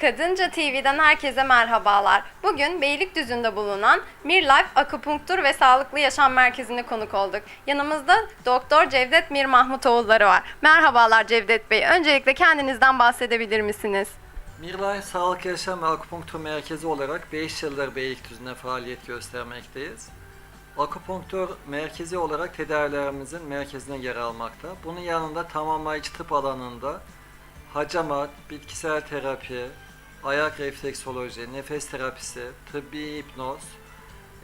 Kadınca TV'den herkese merhabalar. Bugün Beylikdüzü'nde bulunan Mirlife Akupunktur ve Sağlıklı Yaşam Merkezi'ne konuk olduk. Yanımızda Doktor Cevdet Mir Mahmutoğulları var. Merhabalar Cevdet Bey. Öncelikle kendinizden bahsedebilir misiniz? Mirlife Sağlık Yaşam ve Akupunktur Merkezi olarak 5 yıldır Beylikdüzü'nde faaliyet göstermekteyiz. Akupunktur merkezi olarak tedavilerimizin merkezine yer almakta. Bunun yanında tamamlayıcı tıp alanında hacamat, bitkisel terapi, ayak refleksoloji, nefes terapisi, tıbbi hipnoz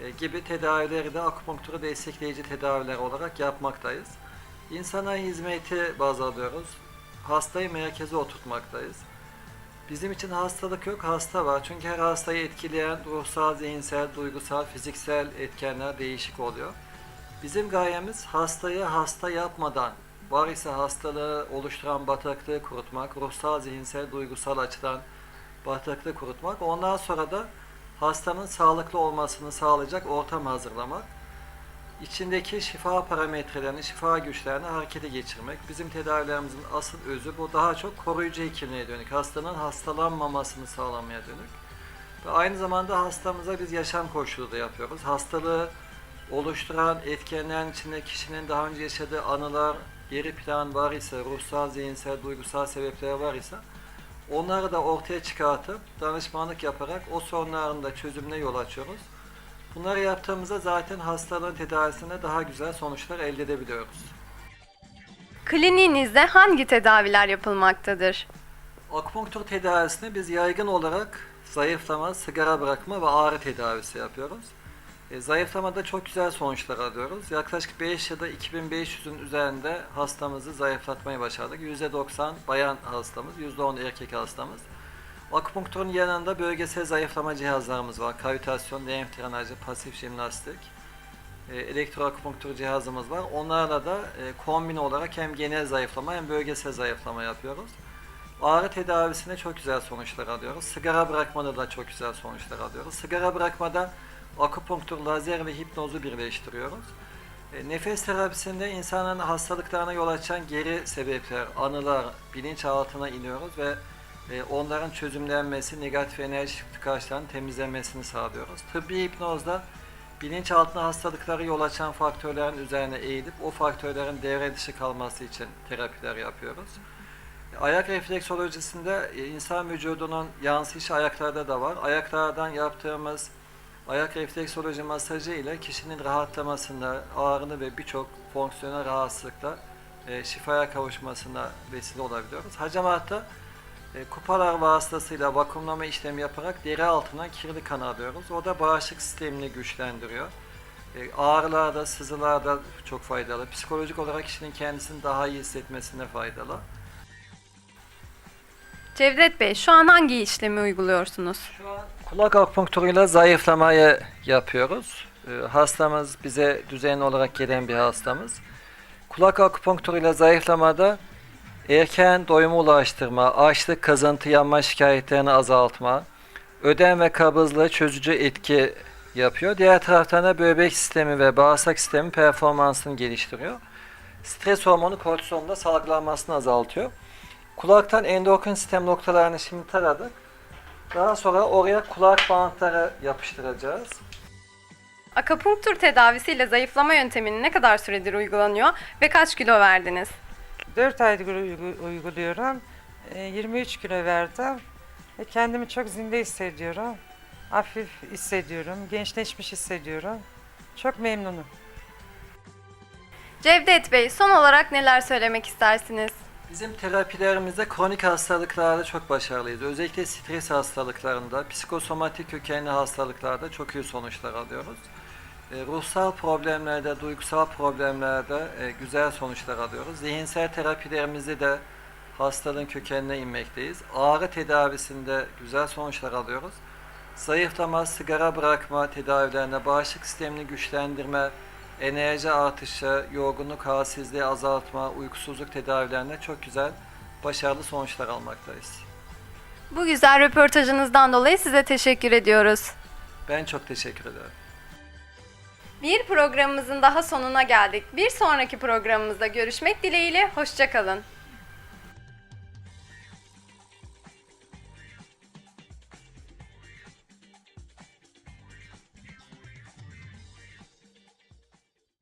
e, gibi tedavileri de akupunkturu destekleyici tedaviler olarak yapmaktayız. İnsana hizmeti baz alıyoruz. Hastayı merkeze oturtmaktayız. Bizim için hastalık yok, hasta var. Çünkü her hastayı etkileyen ruhsal, zihinsel, duygusal, fiziksel etkenler değişik oluyor. Bizim gayemiz hastayı hasta yapmadan, var ise hastalığı oluşturan bataklığı kurutmak, ruhsal, zihinsel, duygusal açıdan bataklığı kurutmak. Ondan sonra da hastanın sağlıklı olmasını sağlayacak ortam hazırlamak. İçindeki şifa parametrelerini, şifa güçlerini harekete geçirmek. Bizim tedavilerimizin asıl özü bu daha çok koruyucu hekimliğe dönük. Hastanın hastalanmamasını sağlamaya dönük. Ve aynı zamanda hastamıza biz yaşam koçluğu da yapıyoruz. Hastalığı oluşturan etkenlerin içinde kişinin daha önce yaşadığı anılar, geri plan var ise, ruhsal, zihinsel, duygusal sebepler var ise onları da ortaya çıkartıp danışmanlık yaparak o sorunların da çözümüne yol açıyoruz. Bunları yaptığımızda zaten hastalığın tedavisinde daha güzel sonuçlar elde edebiliyoruz. Kliniğinizde hangi tedaviler yapılmaktadır? Akupunktur tedavisini biz yaygın olarak zayıflama, sigara bırakma ve ağrı tedavisi yapıyoruz. E, zayıflamada çok güzel sonuçlar alıyoruz. Yaklaşık 5 yılda 2500'ün üzerinde hastamızı zayıflatmayı başardık. %90 bayan hastamız, %10 erkek hastamız. Akupunkturun yanında bölgesel zayıflama cihazlarımız var. Kavitasyon, lenf drenajı, pasif jimnastik, e, elektroakupunktur cihazımız var. Onlarla da e, kombine olarak hem genel zayıflama hem bölgesel zayıflama yapıyoruz. Ağrı tedavisine çok güzel sonuçlar alıyoruz. Sigara bırakmada da çok güzel sonuçlar alıyoruz. Sigara bırakmada akupunktur, lazer ve hipnozu birleştiriyoruz. E, nefes terapisinde insanın hastalıklarına yol açan geri sebepler, anılar, bilinçaltına iniyoruz ve e, onların çözümlenmesi, negatif enerji tıkaçlarının temizlenmesini sağlıyoruz. Tıbbi hipnozda bilinçaltına hastalıklara yol açan faktörlerin üzerine eğilip o faktörlerin devre dışı kalması için terapiler yapıyoruz. Ayak refleksolojisinde e, insan vücudunun yansıyışı ayaklarda da var. Ayaklardan yaptığımız ayak refleksoloji masajı ile kişinin rahatlamasında, ağrını ve birçok fonksiyonel rahatsızlıkla e, şifaya kavuşmasına vesile olabiliyoruz. Hacamatta e, kupalar vasıtasıyla vakumlama işlemi yaparak deri altına kirli kan alıyoruz. O da bağışıklık sistemini güçlendiriyor. E, ağrılarda, sızılarda çok faydalı. Psikolojik olarak kişinin kendisini daha iyi hissetmesine faydalı. Cevdet Bey, şu an hangi işlemi uyguluyorsunuz? Şu an kulak akupunkturuyla zayıflamayı yapıyoruz. Ee, hastamız bize düzenli olarak gelen bir hastamız. Kulak akupunkturuyla zayıflamada erken doyuma ulaştırma, açlık, kazıntı, yanma şikayetlerini azaltma, ödem ve kabızlığı çözücü etki yapıyor. Diğer taraftan da böbrek sistemi ve bağırsak sistemi performansını geliştiriyor. Stres hormonu kortizonun da salgılanmasını azaltıyor. Kulaktan endokrin sistem noktalarını şimdi taradık. Daha sonra oraya kulak bantları yapıştıracağız. Akupunktur tedavisiyle zayıflama yöntemini ne kadar süredir uygulanıyor ve kaç kilo verdiniz? 4 aydır uygu- uyguluyorum. E, 23 kilo verdim. E, Kendimi çok zinde hissediyorum. Hafif hissediyorum. Gençleşmiş hissediyorum. Çok memnunum. Cevdet Bey, son olarak neler söylemek istersiniz? Bizim terapilerimizde kronik hastalıklarda çok başarılıyız. Özellikle stres hastalıklarında, psikosomatik kökenli hastalıklarda çok iyi sonuçlar alıyoruz. E, ruhsal problemlerde, duygusal problemlerde e, güzel sonuçlar alıyoruz. Zihinsel terapilerimizde de hastalığın kökenine inmekteyiz. Ağrı tedavisinde güzel sonuçlar alıyoruz. Zayıflama, sigara bırakma tedavilerinde bağışıklık sistemini güçlendirme, enerji artışı, yorgunluk, halsizliği azaltma, uykusuzluk tedavilerinde çok güzel, başarılı sonuçlar almaktayız. Bu güzel röportajınızdan dolayı size teşekkür ediyoruz. Ben çok teşekkür ederim. Bir programımızın daha sonuna geldik. Bir sonraki programımızda görüşmek dileğiyle, hoşçakalın.